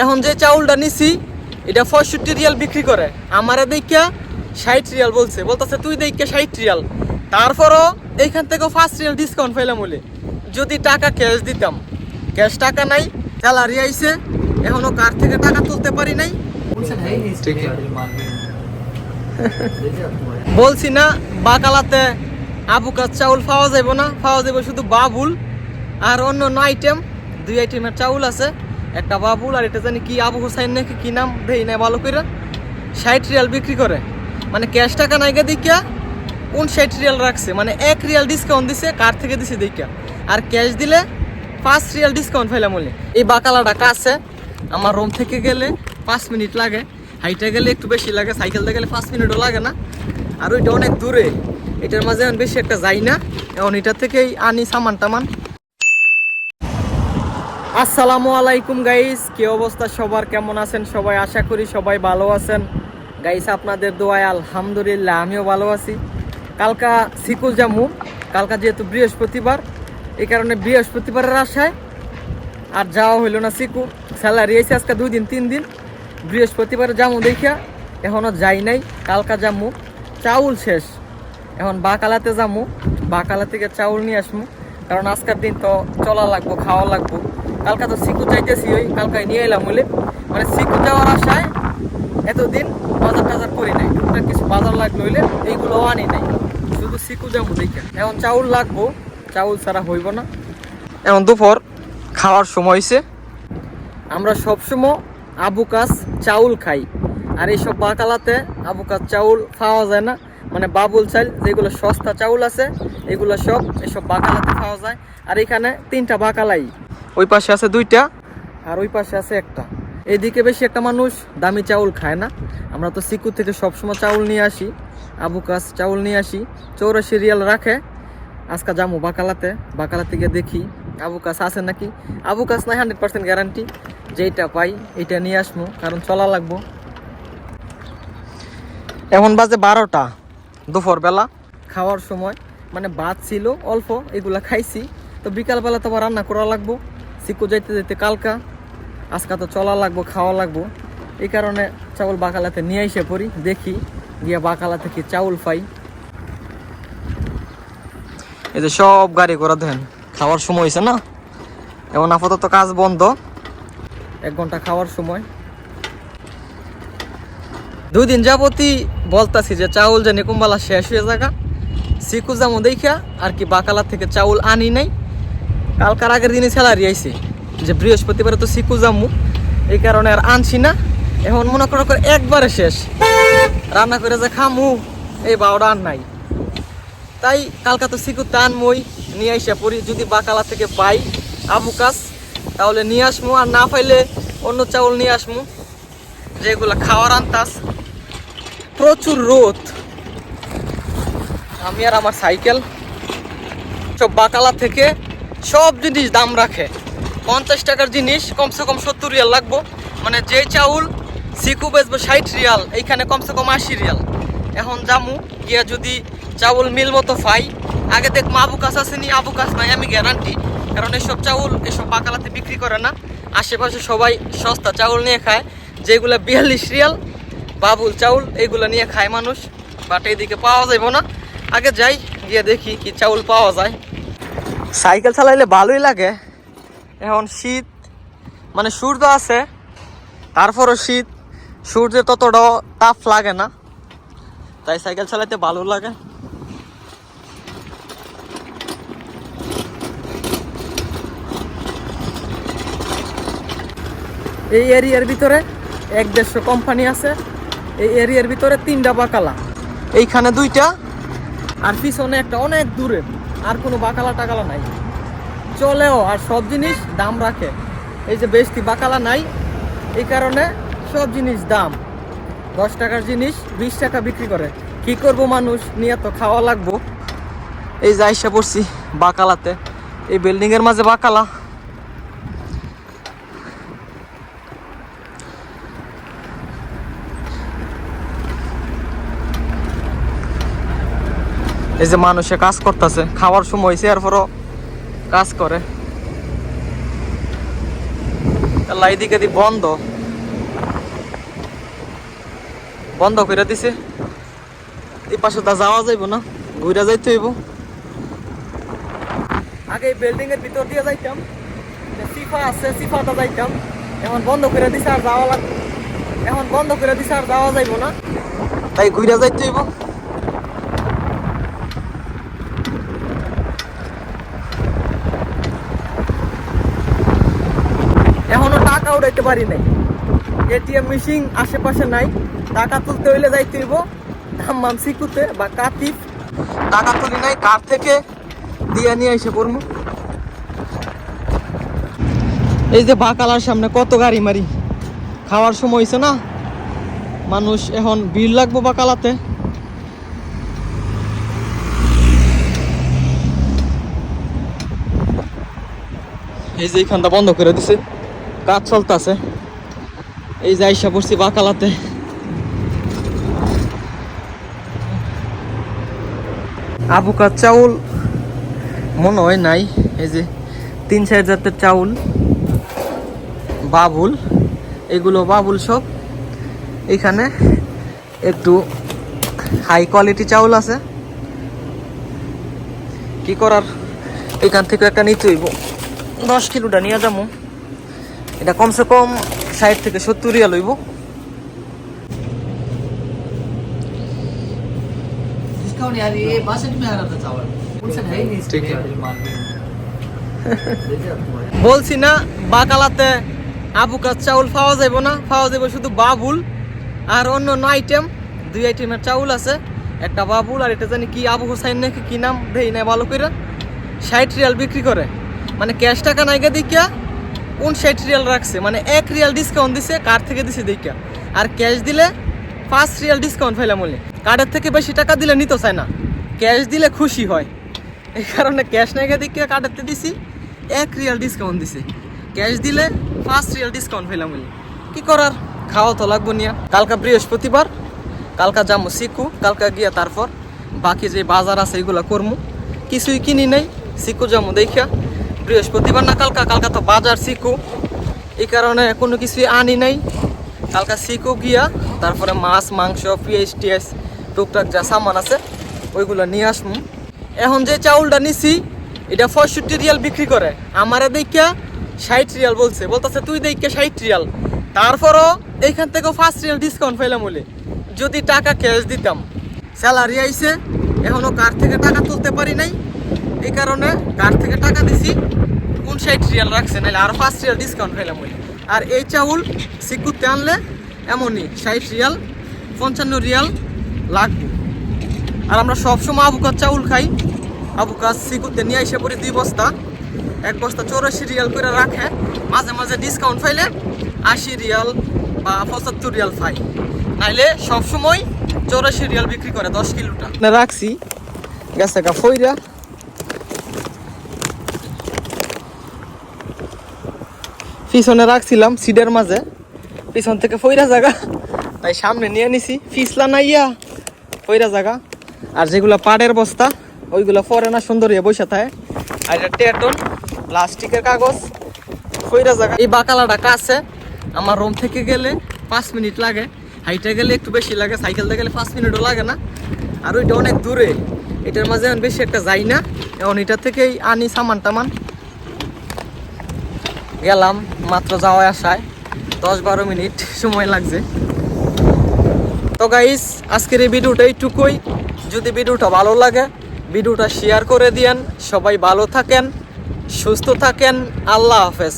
এখন যে চাউলটা নিছি, এটা পঁয়ষট্টি রিয়াল বিক্রি করে। আমারে দেখা ষাট রিয়াল বলছে। বলতেছে, তুই দেখা ষাট রিয়াল। তারপরও এইখান থেকে ফার্স্ট রিয়াল ডিসকাউন্ট পাইলাম বলে। যদি টাকা ক্যাশ দিতাম। ক্যাশ টাকা নাই স্যালারি আইসে এখনও কার থেকে টাকা তুলতে পারি নাই। বলছি না, বাকালাতে আবু কাজ চাউল পাওয়া যাইব না। পাওয়া যাবে শুধু বাবুল আর অন্য অন্য আইটেম দুই আইটেমের চাউল আছে। একটা বাবুল আর এটা জানি কি আবু হোসাইন নাকি কি নাম? দেই না ভালো করে ষাট রিয়াল বিক্রি করে। মানে ক্যাশ টাকা নাইকে দেখিয়া কোন ষাট রিয়াল রাখছে? মানে এক রিয়াল ডিসকাউন্ট দিছে, কার থেকে দিছে দেখিয়া আর ক্যাশ দিলে পাঁচ রিয়াল ডিসকাউন্ট পাইলাম বলে। এই বাকালাটা কাছে আমার রুম থেকে গেলে পাঁচ মিনিট লাগে। হাইটে গেলে একটু বেশি লাগে, সাইকেল সাইকেলতে গেলে পাঁচ মিনিটও লাগে না। আর ওইটা অনেক দূরে। এটার মাঝে বেশি একটা যাই না। এখন এটা থেকেই আনি সামান টামান আসসালামু আলাইকুম গাইস কি অবস্থা সবার? কেমন আছেন সবাই? আশা করি সবাই ভালো আছেন। গাইস আপনাদের দোয়ায় আলহামদুলিল্লাহ, আমিও ভালো আছি। কালকা সিকুল জামু। কালকা যেহেতু বৃহস্পতিবার, এই কারণে বৃহস্পতিবারের আশায় আর যাওয়া হইল না সিকু স্যালারি এসে আজকে দুই দিন, তিন দিন। বৃহস্পতিবারে জামু দেখিয়া এখনও যাই নাই। কালকা জামু, চাউল শেষ। এখন বাকালাতে যামু বাকালা থেকে চাউল নিয়ে আসমু। কারণ আজকের দিন তো চলা লাগবো, খাওয়া লাগবো। কালকা তো সিকু চাইতেছি ওই কালকায় নিয়ে এলাম বলে মানে সিকু যাওয়ার আশায় এতদিন বাজার টাজার করি নাই। কিছু বাজার লাগল হইলে এইগুলো আনি নাই। শুধু সিকু যাব দেখে। এখন চাউল লাগবো, চাউল ছাড়া হইব না। এখন দুপুর খাওয়ার সময় হয়েছে আমরা সবসময় আবু কাজ চাউল খাই। আর এইসব বাকালাতে আবু কাস চাউল খাওয়া যায় না। মানে বাবুল চাল, যেগুলো সস্তা চাউল আছে, এগুলো সব এসব বাকালাতে খাওয়া যায়। আর এখানে তিনটা বাকালাই। ওই পাশে আছে দুইটা। আর ওই পাশে আছে একটা। এইদিকে বেশি একটা মানুষ দামি চাউল খায় না। আমরা তো সিকুর থেকে সবসময় চাউল নিয়ে আসি। আবু কাস চাউল নিয়ে আসি। চৌরাশি রিয়াল রাখে। আজকে যাব বাকালাতে। বাকালা থেকে দেখি আবু কাস আছে নাকি? আবু কাস নাই হান্ড্রেড পার্সেন্ট গ্যারান্টি যেইটা পাই, এইটা নিয়ে আসব কারণ চলা লাগবো। এমন বাজে বারোটা। দুপুর বেলা খাওয়ার সময়। মানে ভাত ছিল অল্প, এগুলা খাইছি। তো বিকালবেলা তো আবার রান্না করা লাগবো। সিকু যাইতে যাইতে কালকা, আজকে তো চলা লাগবো, খাওয়া লাগবো। এই কারণে চাউল বাকালাতে নিয়ে এসে পড়ি, দেখি, গিয়া বাকালা থেকে চাউল পাই। এই যে সব গাড়ি ঘোড়া দেন খাওয়ার সময় হয়েছে না? এখন আপাতত কাজ বন্ধ। এক ঘণ্টা খাওয়ার সময়। দুই দিন যাবতই বলতাছি যে চাউল যে কুম্বালা শেষ হয়ে যাগা। সিকু জামো দেখা আর কি বাকালা থেকে চাউল আনি নাই। কালকার আগের দিনে স্যালারি আইছে, যে বৃহস্পতিবারে তো সিকু জামু, এই কারণে আর আনছি না। এখন মনে করো করে একবারে শেষ। রান্না করে যে খামু, এই বারোটা আর নাই। তাই কালকা তো সিকু টান মই নিয়ে আইসা পড়ি যদি বাকালা থেকে পাই আবু কাজ তাহলে নিয়ে আসমু, আর না পাইলে অন্য চাউল নিয়ে আসমু, যেগুলো খাওয়ার আনতাস প্রচুর রোদ। আমি আর আমার সাইকেল, সব বাকালা থেকে সব জিনিস দাম রাখে। পঞ্চাশ টাকার জিনিস, কমসে কম সত্তর রিয়াল লাগবো। মানে যে চাউল, সিকু বেচবো ষাট রিয়াল, এইখানে কমসে কম আশি রিয়াল। এখন জামু, গিয়া যদি চাউল মিল মতো পাই, আগে দেখ মা আবু কাছ আসেনি আবু কাছ নাই, আমি গ্যারান্টি কারণ এসব চাউল, এসব বাকালাতে বিক্রি করে না। আশেপাশে সবাই সস্তা চাউল নিয়ে খায়, যেগুলো বিয়াল্লিশ রিয়াল, বাবুল চাউল এইগুলো নিয়ে খায় মানুষ। বাট এইদিকে পাওয়া যাইব না। আগে যাই, গিয়ে দেখি কি চাউল পাওয়া যায়। সাইকেল চালাইলে ভালোই লাগে। এখন শীত মানে সূর্য আছে, তারপরও শীত, সূর্যের ততটা তাপ লাগে না। তাই সাইকেল চালাইতে ভালো লাগে। এই এরিয়ার ভিতরে এক দেড়শো কোম্পানি আছে। এই এরিয়ার ভিতরে তিনটা বাকালা। এইখানে দুইটা, আর পিছনে একটা অনেক দূরে। আর কোনো বাকালা টাকালা নাই। চলেও আর সব জিনিস দাম রাখে। এই যে বেশি বাকালা নাই, এই কারণে সব জিনিস দাম। দশ টাকার জিনিস বিশ টাকা বিক্রি করে। কি করব মানুষ? নিয়ে তো খাওয়া লাগবো। এই যে আইসা পড়ছি বাকালাতে। এই বিল্ডিংয়ের মাঝে বাকালা। এই যে মানুষে কাজ করতেছে, খাওয়ার সময় হয়েছে এরপরও কাজ করে। এদিকে দি বন্ধ। বন্ধ করে দিছে। এই পাশে তা যাওয়া যাইব না, ঘুরে যাইতে হইব। আগে বিল্ডিং এর ভিতর দিয়ে যাইতাম সিফা আছে, সিফাটা যাইতাম। এখন বন্ধ করে দিছে আর যাওয়া লাগবে। এখন বন্ধ করে দিছে আর যাওয়া যাইব না। তাই ঘুরে যাইতে হইব এখনও টাকা উঠাইতে পারি নাই। এটিএম মেশিন আশেপাশে নাই। টাকা তুলতে হইলে যাইতে হইব। ধাম্মাম সিকুতে বা কাতিফ। টাকা তুলি নাই, কার থেকে? দিয়ে নিয়ে এসে পড়ব এই যে বাকালার সামনে কত গাড়ি মারি। খাওয়ার সময় হয়েছে না। মানুষ এখন ভিড় লাগবো বাকালাতে। এই যে এইখানটা বন্ধ করে দিছে। কাজ চলতেছে। এই যে আইসা পড়ছি বাকালাতে। আবুকা চাউল মনে হয় নাই, এই যে তিন চার জাতের চাউল, বাবুল, এগুলো বাবুল সব। এখানে একটু হাই কোয়ালিটি চাউল আছে। কি করার? এখান থেকে একটা নিতে হইব। দশ কিলোটা নিয়ে যাব। এটা কমসে কম ষাট থেকে সত্তর রিয়াল লইব বলছি না বাকালাতে আবুকার চাউল পাওয়া যাইব না পাওয়া যাইব শুধু বাবুল আর অন্য অন্য আইটেম দুই আইটেমের চাউল আছে একটা বাবুল আর এটা জানি কি আবু হুসাইন নাকি কি নাম দেই নাই ভালো করে ষাট রিয়াল বিক্রি করে। মানে ক্যাশ টাকা নাইগা দেখিয়া উনষাট রিয়াল রাখছে? মানে এক রিয়াল ডিসকাউন্ট দিছে, কার থেকে দিছে দেখিয়া আর ক্যাশ দিলে পাঁচ রিয়াল ডিসকাউন্ট পাইলাম বলে কার্ডের থেকে বেশি টাকা দিলে নিতে চায় না। ক্যাশ দিলে খুশি হয়। এই কারণে ক্যাশ নাইগা দেখিয়া কার্ডের দিছি, এক রিয়াল ডিসকাউন্ট দিছে। ক্যাশ দিলে পাঁচ রিয়াল ডিসকাউন্ট পেলাম বলে কী করার? খাওয়া তো লাগবো নিয়া। কালকা বৃহস্পতিবার, কালকা যাব শিখু কালকা গিয়া তারপর বাকি যে বাজার আছে এগুলা করমু। কিছুই কিনি নাই শিখু যাব দেখা বৃহস্পতিবার না, কালকা কালকা তো বাজার শিখু। এই কারণে কোনো কিছুই আনি নাই। কালকা শিখু গিয়া, তারপরে মাছ, মাংস পিএস টিএস টুকটাক যা সামান আছে, ওইগুলো নিয়ে আসব এখন যে চাউলটা নিছি, এটা পঁয়ষট্টি রিয়াল বিক্রি করে। আমারে দেখা ষাট রিয়াল বলছে। বলতেছে, তুই দেখে ষাট রিয়াল। তারপরও এইখান থেকেও ফার্স্ট রিয়াল ডিসকাউন্ট পাইলাম বলে। যদি টাকা ক্যাশ দিতাম। স্যালারি আইছে। এখনও কার থেকে টাকা তুলতে পারি নাই। এই কারণে কার থেকে টাকা দিছি? কোন উনষাট রিয়াল রাখছে? নাহলে আর ফার্স্ট রিয়াল ডিসকাউন্ট পাইলাম বলে। আর এই চাউল সিকুতে আনলে এমনই, ষাট রিয়াল পঞ্চান্ন রিয়াল লাগবে। আর আমরা সবসময় আবুকার চাউল খাই। আবুকার সিকুতে নিয়ে এসে পড়ি দুই বস্তা। এক বস্তা চৌরাশি রিয়াল করে রাখে। মাঝে মাঝে ডিসকাউন্ট পাইলে আশি রিয়াল বা পঁচাত্তর রিয়াল পাই। নাইলে সবসময় চৌরাশি রিয়াল বিক্রি করে দশ কিলোটা। রাখছি। গেছে গা, ফইরা। পিছনে রাখছিলাম সিডের মাঝে। পিছন থেকে ফইরা জায়গা তাই সামনে নিয়ে নিছি। ফিসলা নাইয়া ফইরা জায়গা আর যেগুলো পাড়ের বস্তা, ওইগুলো পরে না সুন্দর হয়ে বসে থাকে আর এটা টেটন, প্লাস্টিকের কাগজ। ফইরা জায়গা এই বাকালাটা কাছে। আমার রুম থেকে গেলে পাঁচ মিনিট লাগে। হাইটে গেলে একটু বেশি লাগে। সাইকেলতে গেলে পাঁচ মিনিটও লাগে না। আর ওইটা অনেক দূরে। এটার মাঝে বেশি একটা যাই না। এখন এটা থেকেই আনি সামান টামান গেলাম, মাত্র যাওয়ায় আসায় দশ বারো মিনিট সময় লাগছে। তো গাইস আজকের এই ভিডিওটা এইটুকুই। যদি ভিডিওটা ভালো লাগে ভিডিওটা শেয়ার করে দিয়েন। সবাই ভালো থাকেন, সুস্থ থাকেন। আল্লাহ হাফেজ।